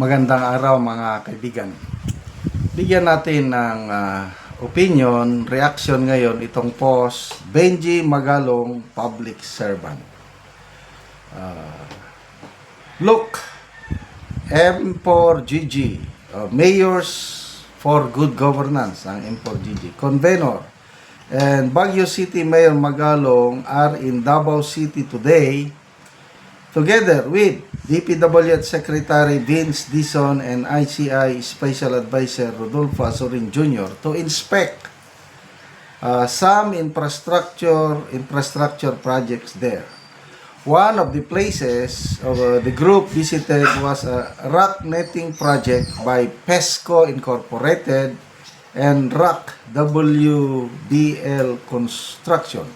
Magandang araw mga kaibigan. Bigyan natin ng ah, opinion, reaction ngayon itong post Benji Magalong Public Servant. Ah, look, M4GG, uh, Mayors for Good Governance, ang M4GG, Convenor, and Baguio City Mayor Magalong are in Davao City today together with DPWH Secretary Vince Dison and ICI Special Advisor Rodolfo Azorin Jr. to inspect uh, some infrastructure infrastructure projects there. One of the places of uh, the group visited was a rock netting project by PESCO Incorporated and Rock WBL Construction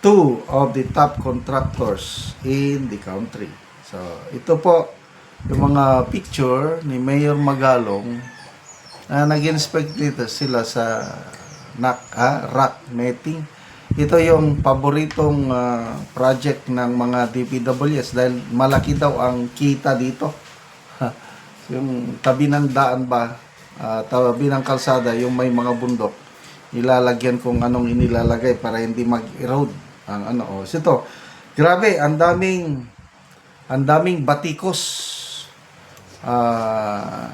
two of the top contractors in the country. So, ito po yung mga picture ni Mayor Magalong na nag-inspect dito sila sa NAC, ah, rock netting. Ito yung paboritong ah, project ng mga DPWS dahil malaki daw ang kita dito. yung tabi ng daan ba, ah, tabi ng kalsada, yung may mga bundok, ilalagyan kung anong inilalagay para hindi mag-erode ang ano oh. So, ito, grabe, ang daming ang daming batikos. Ah,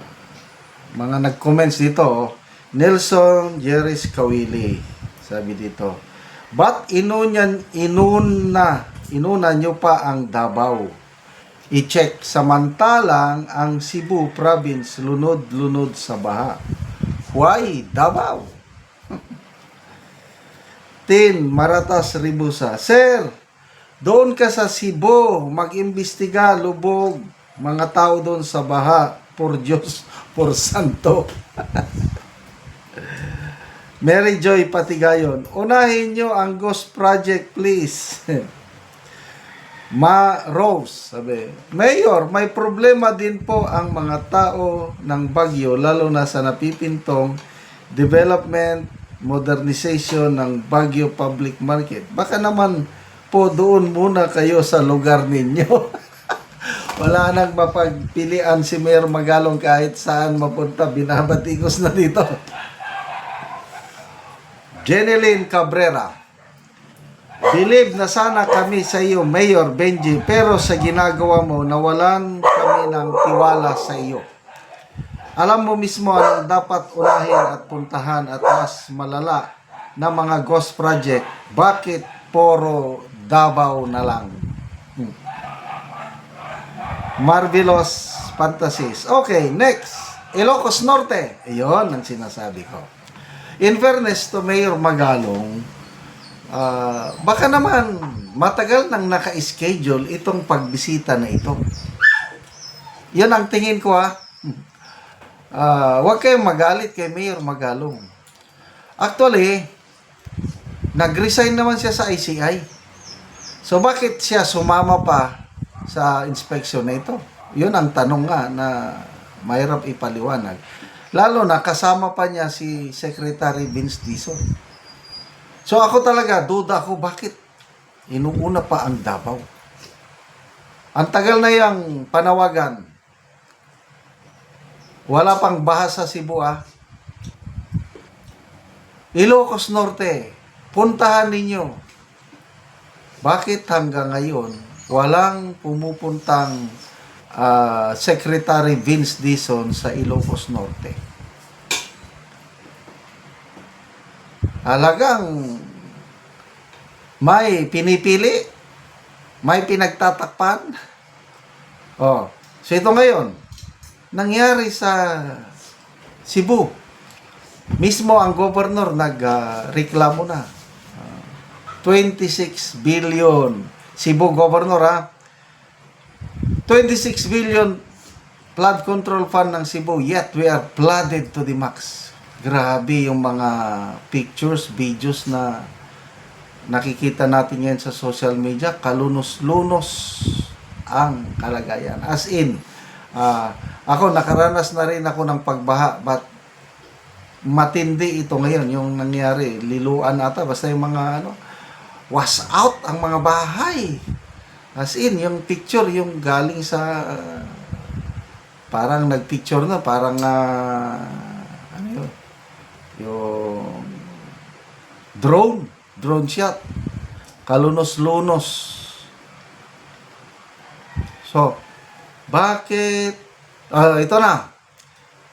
mga nag-comments dito, oh. Nelson Jerris Kawili, sabi dito. But inunyan, inuna, inuna nyo pa ang Davao. I-check samantalang ang Cebu province lunod-lunod sa baha. Why Davao? Tin Maratas Ribusa. Sir, doon ka sa Cebu, mag-imbestiga, lubog, mga tao doon sa baha, por Diyos, por Santo. Mary Joy Patigayon, unahin nyo ang Ghost Project, please. Ma Rose, sabi, Mayor, may problema din po ang mga tao ng Bagyo, lalo na sa napipintong development, modernization ng Bagyo Public Market. Baka naman po doon muna kayo sa lugar ninyo. Wala nang mapagpilian si Mayor Magalong kahit saan mapunta, binabatikos na dito. Jeneline Cabrera, Believe na sana kami sa iyo, Mayor Benji, pero sa ginagawa mo, nawalan kami ng tiwala sa iyo. Alam mo mismo ang dapat unahin at puntahan at mas malala na mga ghost project. Bakit poro Davao na lang? Hmm. Marvelous Fantasies. Okay, next. Ilocos Norte. Iyon ang sinasabi ko. In fairness to Mayor Magalong, Ah, baka naman matagal nang naka-schedule itong pagbisita na ito. Yan ang tingin ko ha. Ah, huwag kayong magalit kay Mayor Magalong. Actually, nag-resign naman siya sa ICI. So bakit siya sumama pa sa inspection na ito? Yun ang tanong nga na mahirap ipaliwanag. Lalo na kasama pa niya si Secretary Vince Dizon. So ako talaga, duda ako bakit inuuna pa ang Davao. Ang tagal na yung panawagan. Wala pang bahasa Cebu ah. Ilocos Norte, puntahan ninyo. Bakit hanggang ngayon walang pumupuntang ah, Secretary Vince Dizon sa Ilocos Norte? Halagang may pinipili, may pinagtatakpan. Oh, so ito ngayon, nangyari sa Cebu. Mismo ang governor nagreklamo na. Ah, 26 billion. Cebu governor ha. 26 billion flood control fund ng Cebu yet we are flooded to the max. Grabe yung mga pictures, videos na nakikita natin ngayon sa social media, kalunos-lunos ang kalagayan. As in, ah, ako nakaranas na rin ako ng pagbaha but matindi ito ngayon yung nangyari liluan ata basta yung mga ano was out ang mga bahay. As in yung picture yung galing sa uh, parang nagpicture na, parang ah, ano yun, yung drone, drone shot, kalunos-lunos. So, bakit, ah, ito na,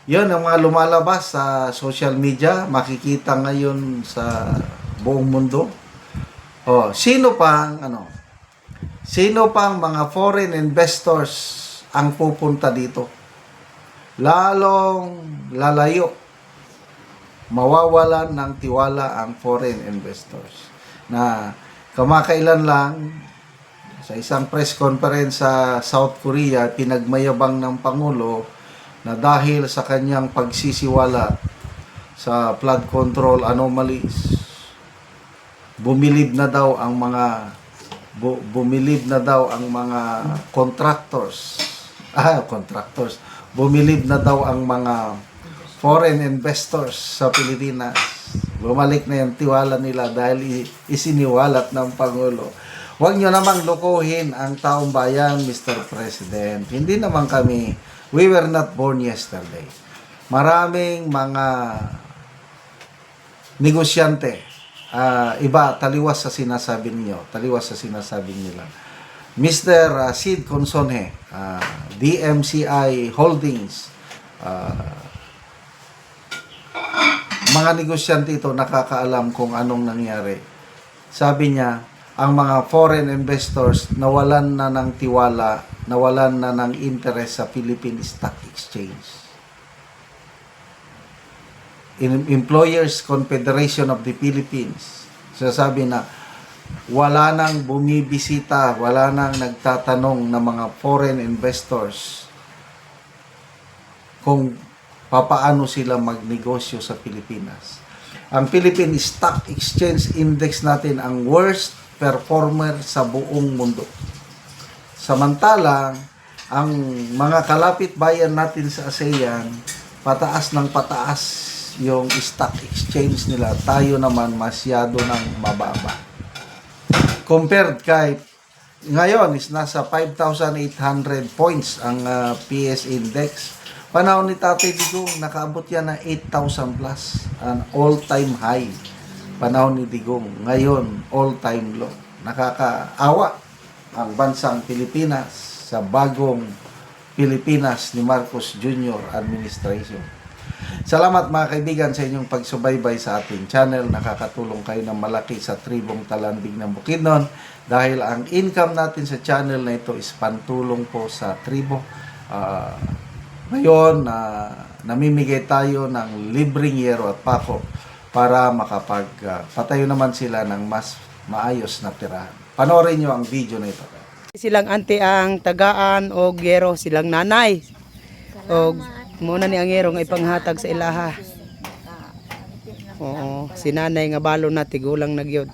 yun ang mga lumalabas sa social media, makikita ngayon sa buong mundo. Oh, sino pang ano? Sino pang mga foreign investors ang pupunta dito? Lalong lalayo. Mawawalan ng tiwala ang foreign investors. Na kamakailan lang sa isang press conference sa South Korea, pinagmayabang ng Pangulo na dahil sa kanyang pagsisiwala sa flood control anomalies, bumilib na daw ang mga bu- bumilib na daw ang mga contractors. Ah, contractors. Bumilib na daw ang mga foreign investors sa Pilipinas. Bumalik na yung tiwala nila dahil isiniwalat ng Pangulo. Huwag nyo namang lukuhin ang taong bayan, Mr. President. Hindi naman kami, we were not born yesterday. Maraming mga negosyante, ah, iba, taliwas sa sinasabi niyo, taliwas sa sinasabi nila. Mr. ah, Sid Consonhe, ah, DMCI Holdings, ah, mga negosyante ito nakakaalam kung anong nangyari. Sabi niya, ang mga foreign investors nawalan na ng tiwala, nawalan na ng interest sa Philippine Stock Exchange. Employers Confederation of the Philippines, sasabi na wala nang bumibisita, wala nang nagtatanong ng mga foreign investors kung papaano sila magnegosyo sa Pilipinas. Ang Philippine Stock Exchange Index natin ang worst performer sa buong mundo. Samantalang, ang mga kalapit bayan natin sa ASEAN, pataas ng pataas yung stock exchange nila. Tayo naman masyado ng mababa. Compared kay ngayon is nasa 5,800 points ang ah, PS index. Panahon ni Tatay Digong, nakaabot yan ng 8,000 plus. An all-time high. Panahon ni Digong. Ngayon, all-time low. Nakakaawa ang bansang Pilipinas sa bagong Pilipinas ni Marcos Jr. administration. Salamat mga kaibigan sa inyong pagsubaybay sa ating channel. Nakakatulong kayo ng malaki sa tribong talandig ng Bukidnon dahil ang income natin sa channel na ito is pantulong po sa tribo. Ah, ngayon, na namimigay tayo ng libreng yero at pako para makapag ah, patayo naman sila ng mas maayos na tirahan. Panoorin nyo ang video na ito. Silang ante ang tagaan o gero silang nanay. O muna ni ang gero nga ipanghatag sa ilaha. Oo, si nanay nga balo na tigulang na gyud.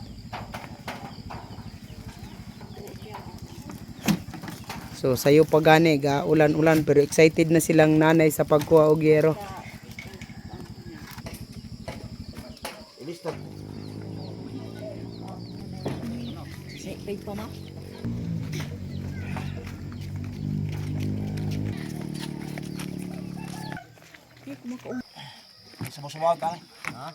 So sayo pa gani ga ulan-ulan pero excited na silang nanay sa pagkuha og gero. Sumusumawag ka. Ha?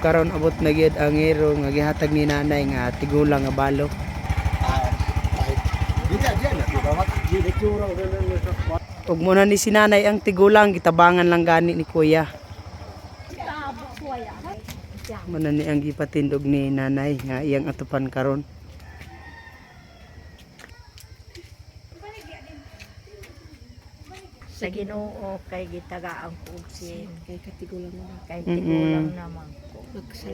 Karon abot na gyud ang gero nga gihatag ni nanay nga tigulang nga balo. Ug muna ni si nanay ang tigulang gitabangan lang gani ni kuya. Muna ni ang gipatindog ni nanay nga iyang atupan karon. sa Ginoo kay gitagaan ko sin kay katigulang naman kay tigulang naman ko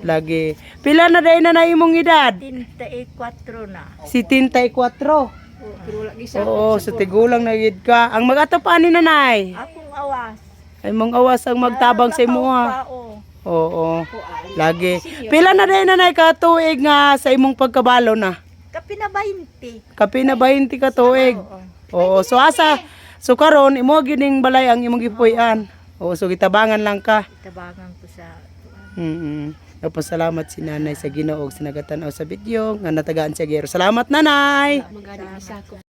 Lagi. Pila na day na na imong edad? 34 na Si 34. Oo, sa tigulang na gid ka. Ang mag-atupan ni nanay. akong awas Ay mong awas ang magtabang sa imo ha. Oo. Lagi. Pila na day nanay ka tuig nga sa imong pagkabalo na? Kapi na 20 Kapi na 20 ka tuig. Oo. Oo, so asa So karon imo gining balay ang imong gipuy-an. O so gitabangan lang ka. Tabangan ko sa Mm. Nagpasalamat si nanay sa Ginoo ug sinagatan sa video nga natagaan siya gero. Salamat nanay. ko